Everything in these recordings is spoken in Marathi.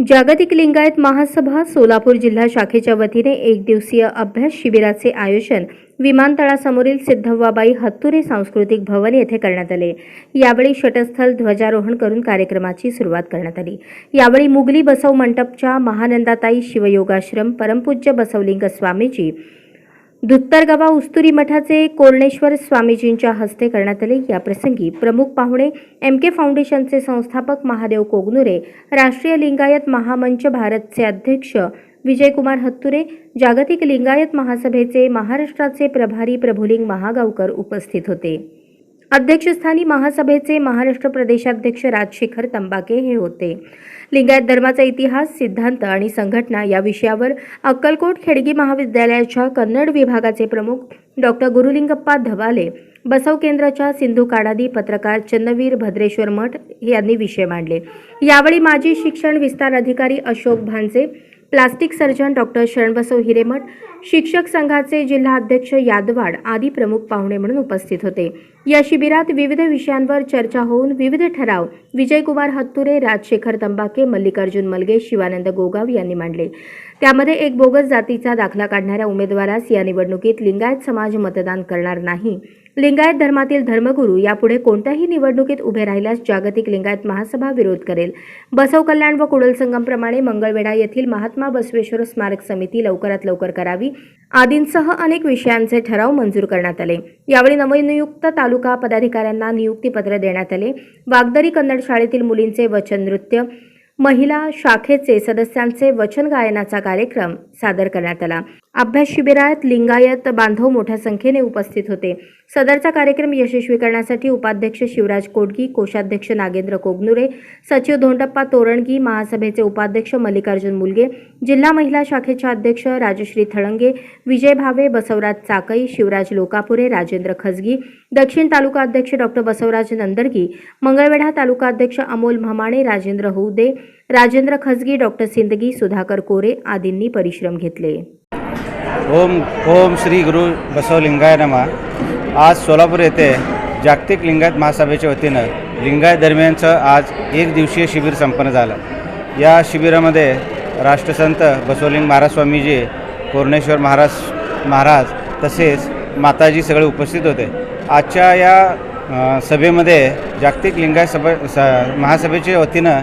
जागतिक लिंगायत महासभा सोलापूर जिल्हा शाखेच्या वतीने एक दिवसीय अभ्यास शिबिराचे आयोजन विमानतळासमोरील सिद्धव्वाबाई हत्तुरे सांस्कृतिक भवन येथे करण्यात आले. यावेळी षटस्थल ध्वजारोहण करून कार्यक्रमाची सुरुवात करण्यात आली. यावेळी मुगली बसव मंडपच्या महानंदाताई शिवयोगाश्रम परमपूज्य बसवलिंग स्वामीजी दुत्तरगावा उस्तुरी मठाचे कोरणेश्वर स्वामीजींच्या हस्ते करण्यात आले. या प्रसंगी प्रमुख पाहुणे एम के फाउंडेशनचे संस्थापक महादेव कोगनुरे राष्ट्रीय लिंगायत महामंच भारतचे अध्यक्ष विजयकुमार हत्तुरे जागतिक लिंगायत महासभेचे महाराष्ट्राचे प्रभारी प्रभुलिंग महागावकर उपस्थित होते. अध्यक्षस्थानी महासभेचे महाराष्ट्र प्रदेशाध्यक्ष राजशेखर तंबाके हे होते. लिंगायत धर्माचा इतिहास सिद्धांत आणि संघटना या विषयावर अक्कलकोट खेडगी महाविद्यालयाच्या कन्नड विभागाचे प्रमुख डॉक्टर गुरुलिंगप्पा धवाले बसव केंद्राच्या सिंधू काडादी पत्रकार चन्नवीर भद्रेश्वर मठ यांनी विषय मांडले. यावेळी माजी शिक्षण विस्तार अधिकारी Ashok Bhanje plastic surgeon doctor Sharanabasava Hiremath शिक्षक संघाचे जिल्हा अध्यक्ष यादवाड आदी प्रमुख पाहुणे म्हणून उपस्थित होते. या शिबिरात विविध विषयांवर चर्चा होऊन विविध ठराव विजयकुमार हत्तुरे राजशेखर तंबाके मल्लिकार्जुन मलगे शिवानंद गोगाव यांनी मांडले. त्यामध्ये एक बोगस जातीचा दाखला काढणाऱ्या उमेदवारास या निवडणुकीत लिंगायत समाज मतदान करणार नाही. लिंगायत धर्मातील धर्मगुरू यापुढे कोणत्याही निवडणुकीत उभे राहिल्यास जागतिक लिंगायत महासभा विरोध करेल. बसव कल्याण व कुडल संगमप्रमाणे मंगळवेढा येथील महात्मा बसवेश्वर स्मारक समिती लवकरात लवकर करावी. आदींसह अनेक विषयांचे ठराव मंजूर करण्यात आले. यावेळी नवनियुक्त तालुका पदाधिकाऱ्यांना नियुक्तीपत्र देण्यात आले. वागदरी कन्नड शाळेतील मुलींचे वचन नृत्य महिला शाखेचे सदस्यांचे वचन गायनाचा कार्यक्रम सादर करण्यात आला. अभ्यास शिबिरात लिंगायत बांधव मोठ्या संख्येने उपस्थित होते. सदरचा कार्यक्रम यशस्वी करण्यासाठी उपाध्यक्ष शिवराज कोडगी कोषाध्यक्ष नागेंद्र कोगनुरे सचिव धोंडप्पा तोरणगी महासभेचे उपाध्यक्ष मल्लिकार्जुन मुलगे जिल्हा महिला शाखेच्या अध्यक्ष राजश्री थळंगे विजय भावे बसवराज चाकई शिवराज लोकापुरे राजेंद्र खजगी दक्षिण तालुका अध्यक्ष डॉक्टर बसवराज नंदरगी मंगळवेढा तालुका अध्यक्ष अमोल म्हमाणे राजेंद्र होऊदे राजेंद्र खजगी डॉक्टर सिंदगी सुधाकर कोरे आदींनी परिश्रम घेतले. ओम ओम श्री गुरु बसवलिंगाय नमा. आज सोलापूर येथे जागतिक लिंगायत महासभेच्या वतीनं लिंगायत दरम्यानचं आज एक दिवसीय शिबिर संपन्न झालं. या शिबिरामध्ये राष्ट्रसंत बसवलिंग महाराज स्वामीजी कोरणेश्वर महाराज महाराज तसेच माताजी सगळे उपस्थित होते. आजच्या या सभेमध्ये जागतिक लिंगायत सभा स महासभेच्या वतीनं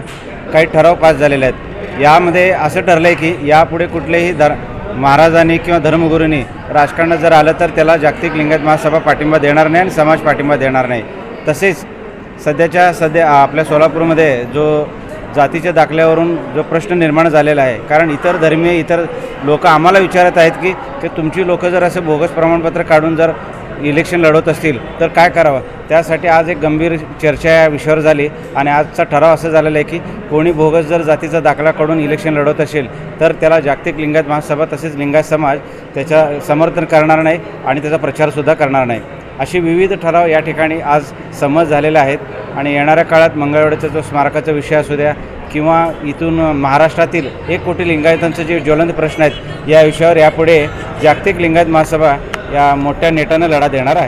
काही ठराव पास झालेले आहेत. यामध्ये असं ठरलं आहे की यापुढे कुठलेही धर महाराजांनी किंवा धर्मगुरूंनी राजकारणात जर आलं तर त्याला जागतिक लिंगायत महासभा पाठिंबा देणार नाही आणि समाज पाठिंबा देणार नाही. तसेच सध्याच्या सध्या आपल्या सोलापूरमध्ये जो जातीच्या दाखल्यावरून जो प्रश्न निर्माण झालेला आहे कारण इतर धर्मीय इतर लोक आम्हाला विचारत आहेत की की तुमची लोकं जर असं बोगस प्रमाणपत्र काढून जर इलेक्शन लढवत असतील तर काय करावं? त्यासाठी आज एक गंभीर चर्चा या विषयावर झाली आणि आजचा ठराव असं झालेला आहे की कोणी बोगस जर जातीचा दाखला काढून इलेक्शन लढवत असेल तर त्याला जागतिक लिंगायत महासभा तसेच लिंगायत समाज त्याच्या समर्थन करणार नाही आणि त्याचा प्रचारसुद्धा करणार नाही. अशी विविध ठराव या ठिकाणी आज समज झालेले आहेत आणि येणाऱ्या काळात मंगळवेढ्याचा जो स्मारकाचा विषय असू द्या किंवा इथून महाराष्ट्रातील एक कोटी लिंगायतांचे जे ज्वलंत प्रश्न आहेत या विषयावर यापुढे जागतिक लिंगायत महासभा या मोठ्या नेटानं लढा देणार आहे.